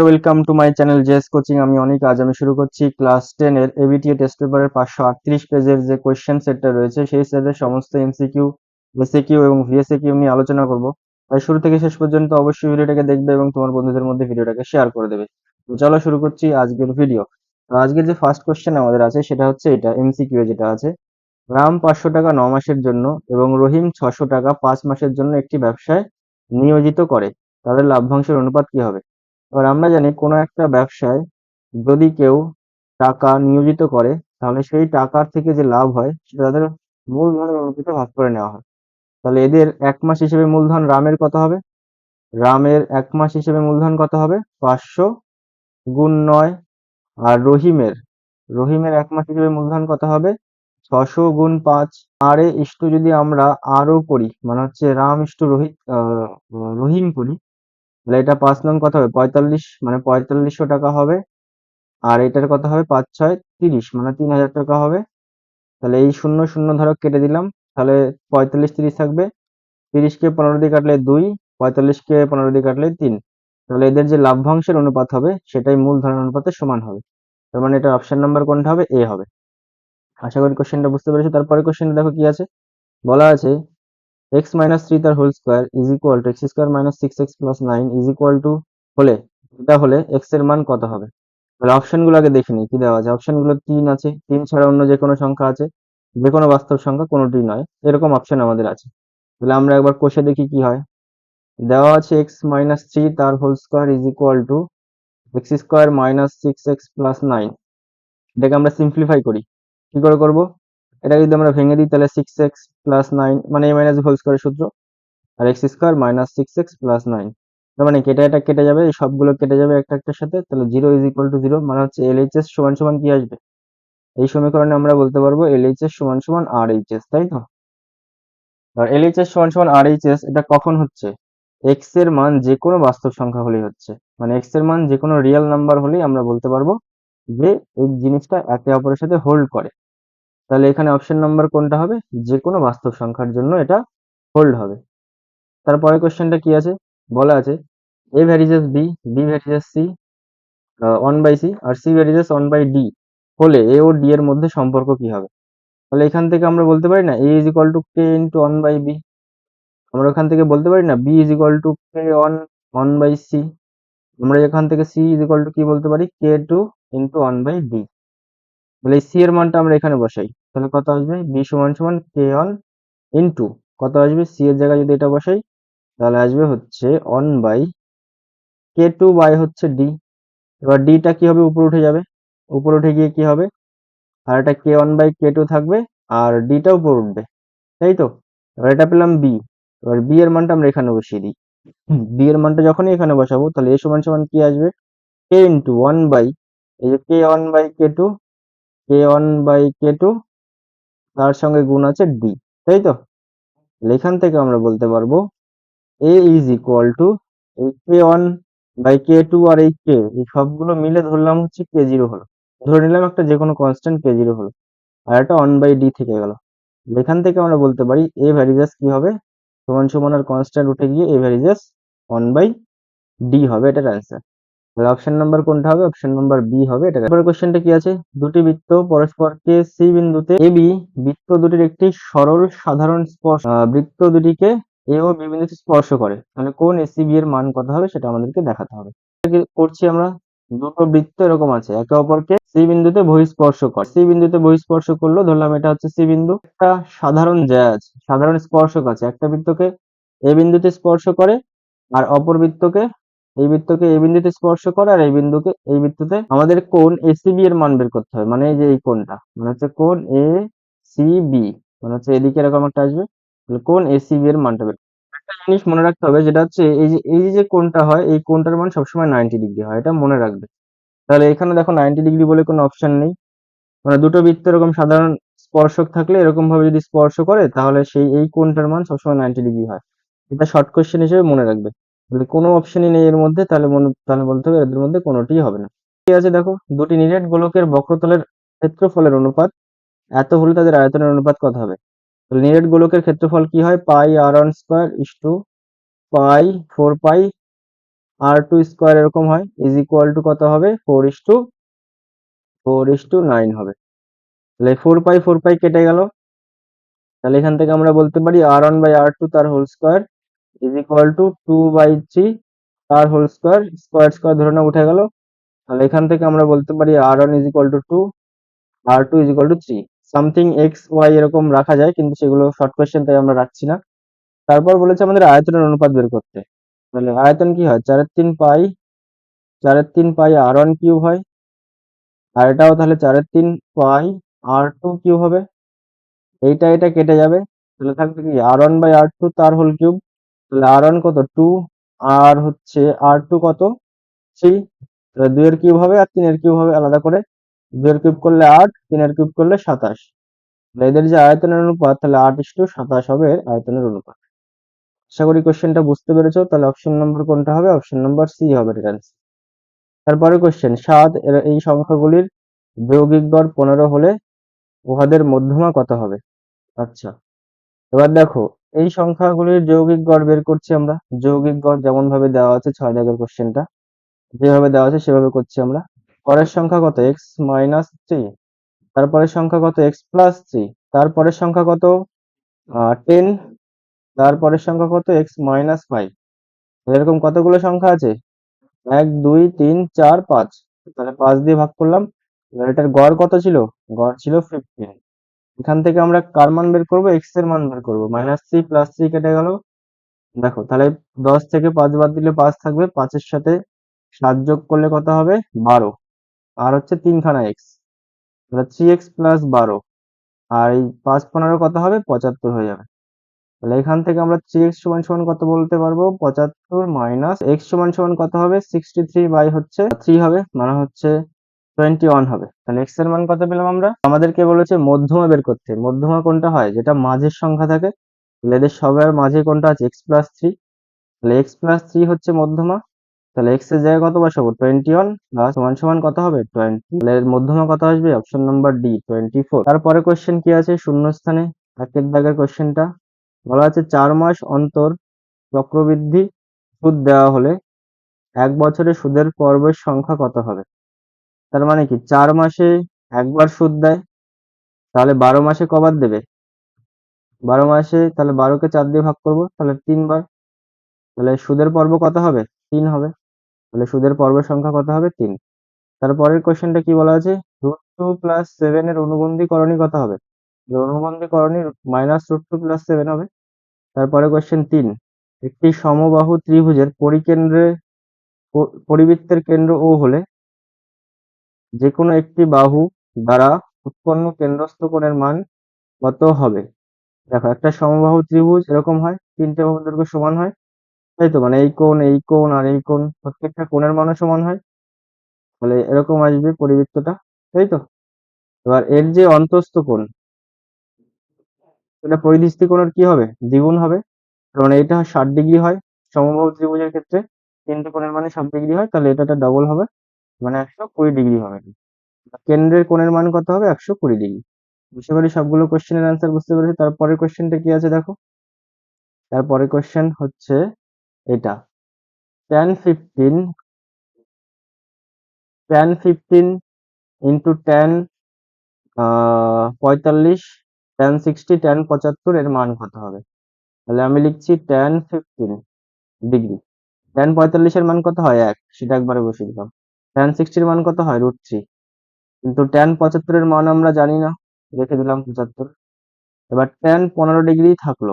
Welcome to my channel জেস coaching আমি অনেক, আজ আমি শুরু করছি ক্লাস টেন এর এবিটিএ টেস্ট পেপারের পাঁচশো আটত্রিশ পেজের যে কোয়েশ্চেন সেটটা রয়েছে, সেই সেটের সমস্ত এমসিকিউ এসিকিউ এবং ভিএসএকিউ নিয়ে আলোচনা করব। তাই শুরু থেকে শেষ পর্যন্ত অবশ্যই ভিডিওটাকে দেখবে এবং তোমার বন্ধুদের মধ্যে ভিডিওটাকে শেয়ার করে দেবে। তো চলো শুরু করছি আজকের ভিডিও আজকের যে ফার্স্ট কোয়েশ্চেন আমাদের আছে, সেটা হচ্ছে এটা এমসিকিউ যেটা আছে। রাম পাঁচশো টাকা ন মাসের জন্য এবং রহিম ছশো টাকা পাঁচ মাসের জন্য একটি ব্যবসায় নিয়োজিত করে। তাদের লাভ্যাংশের অনুপাত কি হবে? এবার আমরা জানি কোনো একটা ব্যবসায় যদি কেউ টাকা নিয়োজিত করে, তাহলে সেই টাকার থেকে যে লাভ হয়, সেটা তাদের মূলধনের অনুপাতে ভাগ করে নেওয়া হয়। তাহলে এদের এক মাস হিসেবে মূলধন রামের কত হবে? রামের এক মাস হিসেবে মূলধন কত হবে? পাঁচশো গুণ নয় আর রহিমের রহিমের এক মাস হিসেবে মূলধন কত হবে? ছশো গুণ পাঁচ। আর এ ইস্টু যদি আমরা আরও করি মানে হচ্ছে রাম ইস্টু রোহিত রহিম করি তাহলে এটা পাঁচ নং কত হবে? পঁয়তাল্লিশ মানে পঁয়তাল্লিশশো টাকা হবে। আর এটার কত হবে? পাঁচ ছয় তিরিশ মানে তিন হাজার টাকা হবে। তাহলে এই শূন্য শূন্য ধরো কেটে দিলাম। তাহলে পঁয়তাল্লিশ তিরিশ থাকবে। তিরিশকে পনেরো দিয়ে কাটলে দুই, পঁয়তাল্লিশকে পনেরো দিয়ে কাটলে তিন। তাহলে এদের যে লাভ্যাংশের অনুপাত হবে, সেটাই মূলধনের অনুপাতের সমান হবে। তার মানে এটা অপশন নাম্বার কোনটা হবে? এ হবে। আশা করি কোশ্চেনটা বুঝতে পেরেছ। তারপরে কোশ্চেনটা দেখো কি আছে? বলা আছে এক্স মাইনাস থ্রি তার whole square equal to x square minus six x plus nine is equal to হলে, এটা হলে এক্সের মান কত হবে? তাহলে অপশনগুলো আগে দেখে নিই, কি দেওয়া আছে? অপশনগুলো তিন আছে, তিন ছাড়া অন্য যে কোনো সংখ্যা আছে, যে কোনো বাস্তব সংখ্যা কোনোটি নয়, এরকম অপশন আমাদের আছে। তাহলে আমরা একবার কষে দেখি কি হয়। দেওয়া আছে এক্স মাইনাস থ্রি তার whole square equal to x square minus six x plus nine এটাকে আমরা সিম্পলিফাই করি। কি করে করব? এটা যদি আমরা ভেঙে দিই, তাহলে সিক্স এক্স প্লাস নাইন মানে এ মাইনাস হোল স্কোয়ারের সূত্র। আর x square minus six x plus nine তার মানে কেটে এটা কেটে যাবে, এই সবগুলো কেটে যাবে একটা একটার সাথে, তাহলে zero is equal to zero মানে হচ্ছে এল এইচ এস সমান সমান কি আসবে? এই সমীকরণে আমরা বলতে পারব এল এইচ এস সমান সমান আর এইচ এস তাই তো? আর এল এইচ এস সমান সমান আর এইচ এস এটা কখন হচ্ছে? এক্সের মান যে কোনো বাস্তব সংখ্যা হলেই হচ্ছে। মানে এক্সের মান যে কোনো রিয়েল নাম্বার হলেই আমরা বলতে পারব যে এই জিনিসটা একে অপরের সাথে হোল্ড করে। তাহলে এখানে অপশন নাম্বার কোনটা হবে? যে কোনো বাস্তব সংখ্যার জন্য এটা হোল্ড হবে। তারপরে কোশ্চেনটা কি আছে? বলা আছে a varies as b b varies as c one by c R c varies as one by d হলে এ ও ডি এর মধ্যে সম্পর্ক কি হবে? তাহলে এখান থেকে আমরা বলতে পারি না a is equal to k into one by b আমরা এখান থেকে বলতে পারি না b is equal to k one one by c আমরা এখান থেকে সি ইজ ইকুয়াল টু কি বলতে পারি? K two into one by d তাহলে সি এর মানটা আমরা এখানে বসাই। তাহলে কত আসবে? বি সমান সমান কে ওয়ান ইন্টু কত আসবে? সি এর জায়গায় যদি এটা বসাই, তাহলে আসবে হচ্ছে one by k two by হচ্ছে ডি এবার ডিটা কি হবে? উপরে উঠে যাবে। উপরে উঠে গিয়ে কি হবে? আর এটা k one by k two থাকবে আর ডিটা উপরে উঠবে। তাই তো? এবার এটা পেলাম বি এবার বি এর মানটা আমরা এখানে বসিয়ে দিই। বি এর মানটা যখনই এখানে বসাবো, তাহলে এ সমান সমান কি আসবে? কে ইন্টু ওয়ান বাই এই যে k one by k two k one by k two তার সঙ্গে গুণ আছে ডি তাই তো? এখান থেকে আমরা বলতে পারব এ ইজ ইকুয়াল টু এই k one by k two আর এই কে এই সবগুলো মিলে ধরলাম হচ্ছে কে জিরো হলো। ধরে নিলাম একটা যে কোনো কনস্ট্যান্ট কে জিরো হলো, আর একটা ওয়ান বাই ডি থেকে গেল। এখান থেকে আমরা বলতে পারি এ ভ্যারিজাস কি হবে? সমান সমান আর কনস্ট্যান্ট উঠে গিয়ে a varies as one by d হবে, এটার অ্যান্সার তাহলে অপশন নাম্বার কোনটা হবে? অপশন নাম্বার বি হবে। এটা তারপরে কোশ্চেনটা কি আছে? দুটি বৃত্ত, পরস্পরকে সি বিন্দুতে এ বি বৃত্ত দুটির একটি সরল সাধারণ স্পর্শ বৃত্ত দুটিকে এ ও বি বিন্দুতে স্পর্শ করে। তাহলে কোন এসি বি এর মান কত হবে সেটা আমাদেরকে দেখাতে হবে। করছি আমরা। দুটো বৃত্ত এরকম আছে। একে অপরকে সি বিন্দুতে বহিঃস্পর্শ করে। সি বিন্দুতে বহিঃস্পর্শ করল, ধরলাম এটা হচ্ছে সি বিন্দু। একটা সাধারণ জ্যা আছে সাধারণ স্পর্শক আছে। একটা বৃত্তকে এ বিন্দুতে স্পর্শ করে আর অপর বৃত্তকে এই বৃত্তকে এই বিন্দুতে স্পর্শ করে আর এই বিন্দুকে এই বৃত্ততে আমাদের কোন এসিবি এর মান বের করতে হবে মানে এই যে এই কোণটা মানে হচ্ছে কোন এ সি বি মানে হচ্ছে এদিকে এরকম একটা আসবে কোন এসিবি এর মানটা বের একটা জিনিস মনে রাখতে হবে, যেটা হচ্ছে এই যে এই যে কোণটা হয়, এই কোণটার মান সবসময় নাইনটি ডিগ্রি হয়, এটা মনে রাখবে। তাহলে এখানে দেখো নাইনটি ডিগ্রি বলে কোনো অপশন নেই। মানে দুটো বৃত্ত এরকম সাধারণ স্পর্শক থাকলে এরকম ভাবে যদি স্পর্শ করে, তাহলে সেই, এই কোণটার মান সবসময় নাইনটি ডিগ্রি হয়। এটা শর্ট কোশ্চেন হিসেবে মনে রাখবে। যদি কোনো অপশনই নেই এর মধ্যে, তাহলে মনে, তাহলে বলতে হবে এদের মধ্যে কোনোটিই হবে না। ঠিক আছে, দেখো, দুটি নিরেট গোলকের বক্রতলের ক্ষেত্রফলের অনুপাত, এত হলে তাদের আয়তনের অনুপাত কত হবে? তাহলে নিরেট গোলকের ক্ষেত্রফল কি হয়? Pi r one square is to pi four pi r two square এরকম হয়, ইজ ইকুয়াল টু কত হবে? Four is to, four is to nine হবে। তাহলে ফোর পাই ফোর পাই কেটে গেল। তাহলে এখান থেকে আমরা বলতে পারি r one by r two তার whole square is equal to two by three তার হোল স্কোয়ার স্কোয়ার স্কোয়ার ধরে না উঠে গেল। তাহলে এখান থেকে আমরা বলতে পারি r one is equal to two r two is equal to three something x y এরকম রাখা যায়, কিন্তু সেগুলো শর্ট কোয়েশ্চেন তাই আমরা রাখছি না। তারপর বলেছে আমাদের আয়তনের অনুপাত বের করতে। তাহলে আয়তন কি হয়? চারের তিন পাই, চারের তিন পাই আর ওয়ান কিউব হয়। আর এটাও তাহলে চারের তিন পাই আর টু কিউব হবে। এইটা, এটা কেটে যাবে। তাহলে থাকবে কি? R one by r two তার হোল কিউব তাহলে আর ওয়ান কত? টু আর হচ্ছে আর টু কত? থ্রি তাহলে দুইয়ের কিউব হবে আর তিনের কিউব হবে আলাদা করে। দুইয়ের কিউব করলে আট, তিনের কিউব করলে সাতাশ। এদের যে আয়তনের অনুপাত, তাহলে আট ইস টু সাতাশ হবে আয়তনের অনুপাত। আশা করি কোশ্চেনটা বুঝতে পেরেছ, তাহলে অপশন নম্বর কোনটা হবে? অপশন নম্বর সি হবে অ্যান্সার তারপরে কোশ্চেন সাত এই সংখ্যাগুলির যৌগিক গড় পনেরো হলে উহাদের মধ্যমা কত হবে? আচ্ছা এবার দেখো এই সংখ্যাগুলির যৌগিক গড় বের করছি আমরা। যৌগিক গড় যেমন ভাবে দেওয়া আছে ছয় দাগের কোশ্চেনটা যেভাবে দেওয়া আছে সেভাবে করছি আমরা। পরের সংখ্যা কত? এক্স মাইনাস থ্রি তারপরের সংখ্যা কত? এক্স প্লাস থ্রি তারপরের সংখ্যা কত? টেন তারপরের সংখ্যা কত? এক্স মাইনাস ফাইভ এরকম কতগুলো সংখ্যা আছে? এক, দুই, তিন, চার, পাঁচ। তাহলে পাঁচ দিয়ে ভাগ করলাম। এটার গড় কত ছিল? গড় ছিল ফিফটিন এখান থেকে আমরা কার মান বের করব? এক্সের মান বের করব। মাইনাস থ্রি প্লাস থ্রি কেটে গেল। দেখো, তাহলে দশ থেকে পাঁচ বাদ দিলে পাঁচ থাকবে। পাঁচের সাথে সাত যোগ করলে কত হবে? বারো। আর হচ্ছে তিনখানা এক্স তাহলে থ্রি এক্স প্লাস বারো। আর এই পাঁচ পনেরো কত হবে? পঁচাত্তর হয়ে যাবে। তাহলে এখান থেকে আমরা থ্রি এক্স সমান সমান কত বলতে পারব? পঁচাত্তর মাইনাস এক্স সমান সমান কত হবে? সিক্সটি থ্রি বাই হচ্ছে থ্রি হবে। মানে হচ্ছে টোয়েন্টি ওয়ান হবে। তাহলে এক্সের মান কত পেলাম আমরা? আমাদেরকে বলেছে মধ্যমা বের করতে। মধ্যমা কোনটা হয়? যেটা মাঝের সংখ্যা থাকে। তাহলে এদের সবার মাঝে কোনটা আছে? এক্স প্লাস থ্রি তাহলে এক্স প্লাস থ্রি হচ্ছে মধ্যমা। তাহলে এক্সের জায়গায় কত বসাবো? টোয়েন্টি ওয়ান প্লাস সমান সমান কত হবে? টোয়েন্টি তাহলে এর মধ্যমা কত আসবে? Option number d twenty four তারপরে কোয়েশ্চেন কি আছে? শূন্যস্থানে। একের দাগের কোয়েশ্চেনটা বলা আছে চার মাস অন্তর চক্রবৃদ্ধি সুদ দেওয়া হলে এক বছরে সুদের পর্বের সংখ্যা কত হবে? তার মানে কি? চার মাসে একবার সুদ দেয়, তাহলে বারো মাসে কবার দেবে? বারো মাসে তাহলে বারোকে চার দিয়ে ভাগ করব, তাহলে তিনবার। তাহলে সুদের পর্ব কত হবে? তিন হবে। তাহলে সুদের পর্বের সংখ্যা কত হবে? তিন। তারপরের কোশ্চেনটা কি বলা আছে? রুট টু প্লাস সেভেন এর অনুবন্ধী করণী কত হবে? অনুবন্ধী করণী minus root two plus seven হবে। তারপরে কোশ্চেন তিন। একটি সমবাহু ত্রিভুজের পরিকেন্দ্রে পরিবৃত্তের কেন্দ্র ও হলে যে কোনো একটি বাহু দ্বারা উৎপন্ন কেন্দ্রস্থ কোণের মান কত হবে? দেখো, একটা সমবাহু ত্রিভুজ এরকম হয়, তিনটে বাহুর দৈর্ঘ্য সমান হয়, তাই তো? মানে এই কোণ এই কোণ আর এই কোণ, প্রত্যেকটা কোণের মানও সমান হয়। তাহলে এরকম আসবে পরিবৃত্তটা, তাই তো? এবার এর যে অন্তস্থ কোণ এটা পরিদৃষ্টি কোণের কি হবে? দ্বিগুণ হবে। কারণ এটা ষাট ডিগ্রি হয় সমবাহু ত্রিভুজের ক্ষেত্রে, তিনটে কোণের মানে ষাট ডিগ্রি হয়, তাহলে এটা ডবল হবে। মানে একশো কুড়ি ডিগ্রি হবে। কেন্দ্রের কোণের মান কত হবে? একশো কুড়ি ডিগ্রি বুঝতে পারি সবগুলো কোশ্চেনের অ্যান্সার বুঝতে পেরেছি? তারপরের কোশ্চেনটা কি আছে দেখো? তারপরের কোশ্চেন হচ্ছে এটা। Tan fifteen tan fifteen into tan পঁয়তাল্লিশ ট্যান সিক্সটি ট্যান পঁচাত্তর এর মান কত হবে? তাহলে আমি লিখছি ট্যান ফিফটিন ডিগ্রি ট্যান পঁয়তাল্লিশের মান কত হয়? এক। সেটা একবারে বসিয়ে দিলাম। ট্যান সিক্সটির মান কত হয়? রুট থ্রি কিন্তু ট্যান পঁচাত্তরের মান আমরা জানি না। রেখে দিলাম পঁচাত্তর। এবার ট্যান পনেরো ডিগ্রি থাকল।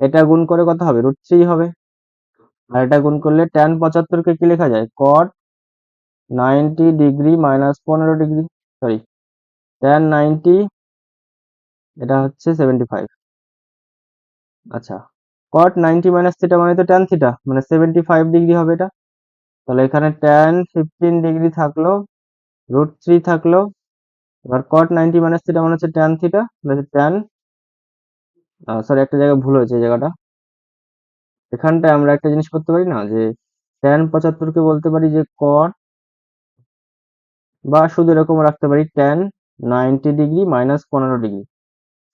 এটা গুণ করে কত হবে? রুট থ্রি হবে। আর এটা গুণ করলে ট্যান পঁচাত্তরকে কি লেখা যায়? কট নাইনটি ডিগ্রি মাইনাস পনেরো ডিগ্রি সরি ট্যান নাইনটি এটা হচ্ছে সেভেন্টি ফাইভ আচ্ছা কট নাইনটি মাইনাস থিটা মানে তো ট্যান থিটা মানে সেভেন্টি ফাইভ ডিগ্রি হবে এটা। তাহলে এখানে ট্যান ফিফটিন ডিগ্রি থাকল রুট থ্রি থাকল, এবার কট নাইনটি মাইনাস থিটা মানে হচ্ছে ট্যান থিটা ট্যান সরি একটা জায়গায় ভুল হয়েছে এই জায়গাটা। এখানটায় আমরা একটা জিনিস করতে পারি না, যে ট্যান পঁচাত্তরকে বলতে পারি যে কট বা শুধু এরকম রাখতে পারি ট্যান নাইনটি ডিগ্রি মাইনাস পনেরো ডিগ্রি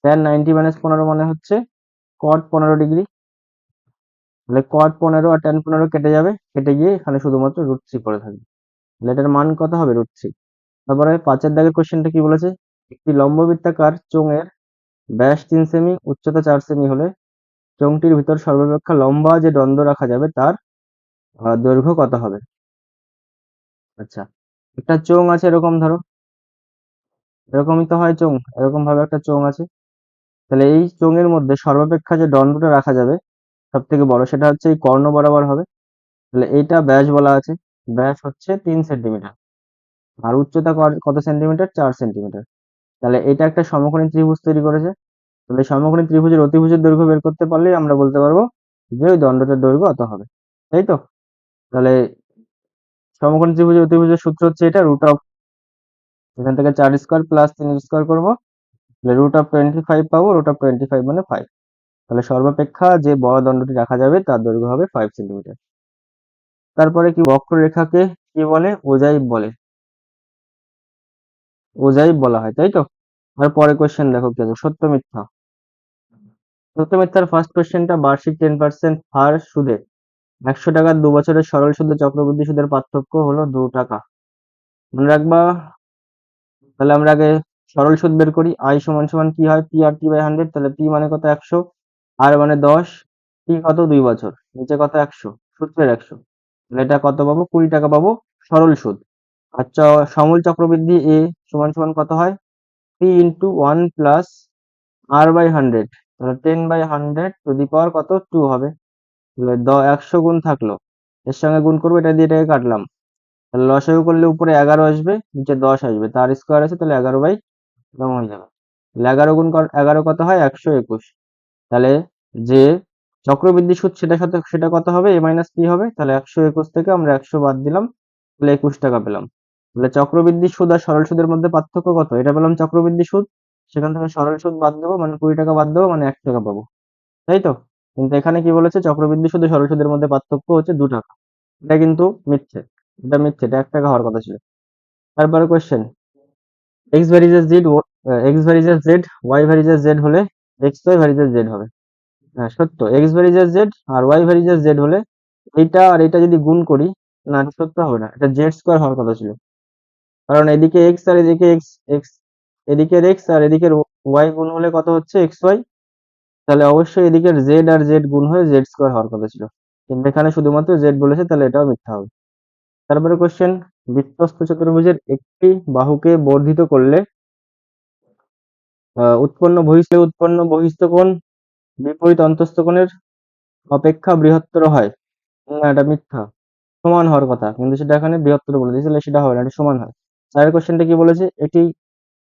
ট্যান নাইনটি মাইনাস পনেরো মানে হচ্ছে কট পনেরো ডিগ্রি তাহলে কট পনেরো আর টেন পনেরো কেটে যাবে, কেটে গিয়ে এখানে শুধুমাত্র রুট থ্রি পড়ে থাকবে। তাহলে এটার মান কত হবে রুট থ্রি তারপরে পাঁচের দাগের কোশ্চেনটা কি বলেছে? একটি লম্ববৃত্তাকার চোঙের ব্যাস তিন সেমি উচ্চতা চার সেমি হলে চোঙটির ভিতর সর্বাপেক্ষা লম্বা যে দ্বন্দ্ব রাখা যাবে তার দৈর্ঘ্য কত হবে? আচ্ছা একটা চোঙ আছে এরকম ধরো। এরকমই তো হয় চোঙ এরকম ভাবে একটা চোঙ আছে। তাহলে এই চোঙের মধ্যে সর্বাপেক্ষা যে দণ্ডটা রাখা যাবে সব থেকে বড় সেটা হচ্ছে এই কর্ণ বরাবর হবে। তাহলে এইটা ব্যাস বলা আছে। ব্যাস হচ্ছে তিন সেন্টিমিটার। আর উচ্চতা কত সেন্টিমিটার? চার সেন্টিমিটার। তাহলে এটা একটা সমকোণী ত্রিভুজ তৈরি করেছে। তাহলে সমকোণী ত্রিভুজের অতিভুজের দৈর্ঘ্য বের করতে পারলেই আমরা বলতে পারব যে ওই দণ্ডটার দৈর্ঘ্য অত হবে। তাই তো? তাহলে সমকোণী ত্রিভুজের অতিভুজের সূত্র হচ্ছে এটা রুট অফ এখান থেকে চার স্কোয়ার প্লাস তিন স্কোয়ার করব। রুট অফ টোয়েন্টি ফাইভ পাবো। রুট অফ টোয়েন্টি ফাইভ মানে ফাইভ তাহলে সর্বাপেক্ষা যে বড় দণ্ডটি রাখা যাবে তার দৈর্ঘ্য হবে ফাইভ সেন্টিমিটার তারপরে কি বক্ররেখাকে কি বলে? ওজাইব বলে। ওজাইব বলা হয়, তাই তো? আর পরে কোয়েশ্চেন দেখো কি আছে, সত্য মিথ্যা। সত্য মিথ্যার ফার্স্ট কোয়েশ্চেনটা বার্ষিক টেন পার্সেন্ট হার সুদে। একশো টাকার দু বছরের সরল সুদে চক্রবৃদ্ধি সুদের পার্থক্য হলো দু টাকা। মনে রাখবা, তাহলে আমরা আগে সরল সুদ বের করি আই সমান সমান কি হয়? P r t by hundred তাহলে পি মানে কত? একশো। আর মানে দশ, টি কত? দুই বছর। নিচে কত? একশো। সূত্রের একশো। এটা কত পাবো? কুড়ি টাকা পাবো সরল সুদ। আচ্ছা সমল চক্রবৃদ্ধি এ সমান সমান কত হয়? P into one plus r by hundred. তাহলে ten by hundred to the power কত? টু হবে। তাহলে দ, একশো গুণ থাকল। এর সঙ্গে গুণ করব, এটা দিয়ে এটাকে কাটলাম। তাহলে লসাগু করলে উপরে এগারো আসবে, নিচে দশ আসবে। তার স্কোয়ার আছে, তাহলে এগারো বাই এরকম হয়ে যাবে। তাহলে এগারো গুণ কর- এগারো কত হয়? একশো একুশ। তাহলে যে চক্রবৃদ্ধি সুদ সেটা সাথে সেটা কত হবে? এ মাইনাস পি হবে। তাহলে একশো একুশ থেকে আমরা একশো বাদ দিলাম, তাহলে একুশ টাকা পেলাম। তাহলে চক্রবৃদ্ধি সুদ আর সরল সুদের মধ্যে পার্থক্য কত? এটা পেলাম চক্রবৃদ্ধি সুদ। সেখান থেকে সরল সুদ বাদ দেবো মানে কুড়ি টাকা বাদ দেবো মানে এক টাকা পাবো। তাই তো? কিন্তু এখানে কি বলেছে? চক্রবৃদ্ধি সুদ সরল সুদের মধ্যে পার্থক্য হচ্ছে দু টাকা। এটা কিন্তু মিথ্যে। এটা মিথ্যে। এটা এক টাকা হওয়ার কথা ছিল। তারপরে question x varies as z x varies as z y varies as z হলে x y varies as z হবে। হ্যাঁ সত্য। এক্স ভ্যারিজেস জেড আর ওয়াই ভ্যারিজেস জেড হলে এইটা আর এটা যদি গুণ করি না সত্য হবে না। এটা জেড স্কোয়ার হওয়ার কথা ছিল। কারণ এদিকে এক্স আর এদিকে এক্স এক্স এদিকের এক্স আর এদিকের ওয়াই গুণ হলে কত হচ্ছে? এক্স ওয়াই তাহলে অবশ্যই এদিকের জেড আর জেড গুণ হয়ে জেড স্কোয়ার হওয়ার কথা ছিল। কিন্তু এখানে শুধুমাত্র জেড বলেছে, তাহলে এটাও মিথ্যা হবে। তারপরে কোশ্চেন বৃত্তস্থ চতুর্ভুজের একটি বাহুকে বর্ধিত করলে উৎপন্ন বহিস্থ উৎপন্ন বহিস্থ বিপরীত অন্তস্থ কোণের অপেক্ষা বৃহত্তর হয়। না এটা মিথ্যা। সমান হওয়ার কথা। কিন্তু সেটা এখানে বৃহত্তর বলে দিয়েছে সেটা হবে না, এটা সমান হয়। চারের কোশ্চেনটা কি বলেছে? এটি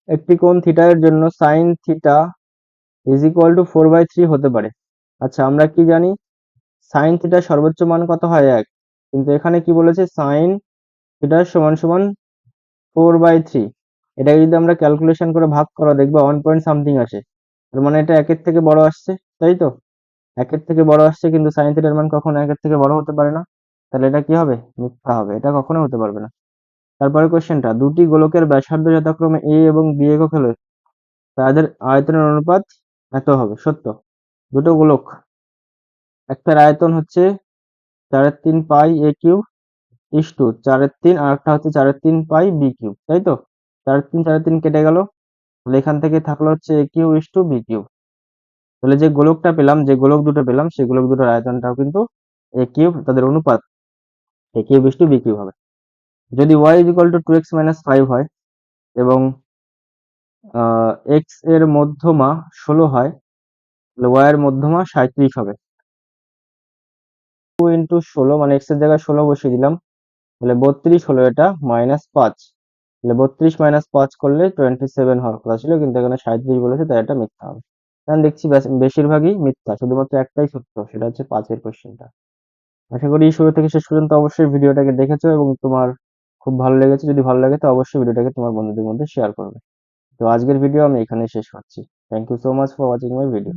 একটি কোণ থিটা জন্য sine theta is equal to four by three হতে পারে। আচ্ছা আমরা কি জানি? সাইন থিটার সর্বোচ্চ মান কত হয়? এক। কিন্তু এখানে কি বলেছে? সাইন থিটার সমান সমান ফোর বাই থ্রি এটাকে যদি আমরা ক্যালকুলেশন করে ভাগ করা, দেখব ওয়ান পয়েন্ট সামথিং আসে। তার মানে এটা একের থেকে বড় আসছে, তাই তো? একের থেকে বড় আসছে কিন্তু সাইন থিটার মান কখনো একের থেকে বড় হতে পারে না। তাহলে এটা কি হবে? মিথ্যা হবে, এটা কখনো হতে পারবে না। তারপরে কোশ্চেনটা দুটি গোলকের ব্যাসার্ধ যথাক্রমে এ এবং বি একক হলে তাদের আয়তনের অনুপাত এত হবে, সত্য। দুটো গোলক একটার আয়তন হচ্ছে চারের তিন পাই এ কিউব ইস টু, চারের তিন আর একটা হচ্ছে চারের তিন পাই বি কিউব, তাই তো? চারের তিন চারের তিন কেটে গেল। তাহলে এখান থেকে থাকল হচ্ছে a cube is to b cube তাহলে যে গোলকটা পেলাম, যে গোলক দুটো পেলাম, সেই গোলক দুটোর আয়তনটাও কিন্তু এ কিউব তাদের অনুপাত a cube is to b cube হবে। যদি y is equal to two x minus five হয় এবং এক্সের মধ্যমা ষোলো হয়, তাহলে ওয়াই এর মধ্যমা সাঁত্রিশ হবে। টু ইন্টু ষোলো মানে এক্সের জায়গায় ষোলো বসিয়ে দিলাম, তাহলে বত্রিশ হলো এটা মাইনাস পাঁচ। তাহলে বত্রিশ মাইনাস পাঁচ করলে টোয়েন্টি সেভেন হওয়ার কথা ছিল, কিন্তু এখানে সাঁত্রিশ বলেছে, তাই এটা মিথ্যা হবে। এখন দেখছি বেশিরভাগই মিথ্যা, শুধুমাত্র একটাই সত্য, সেটা হচ্ছে পাঁচের কোশ্চেনটা আশা করি শুরু থেকে শেষ পর্যন্ত অবশ্যই ভিডিওটাকে দেখেছ এবং তোমার খুব ভালো লেগেছে, যদি ভালো লাগে তো অবশ্যই ভিডিওটাকে তোমার বন্ধুদের মধ্যে শেয়ার করবে। তো আজকের ভিডিও আমি এখানে শেষ করছি। Thank you so much for watching my video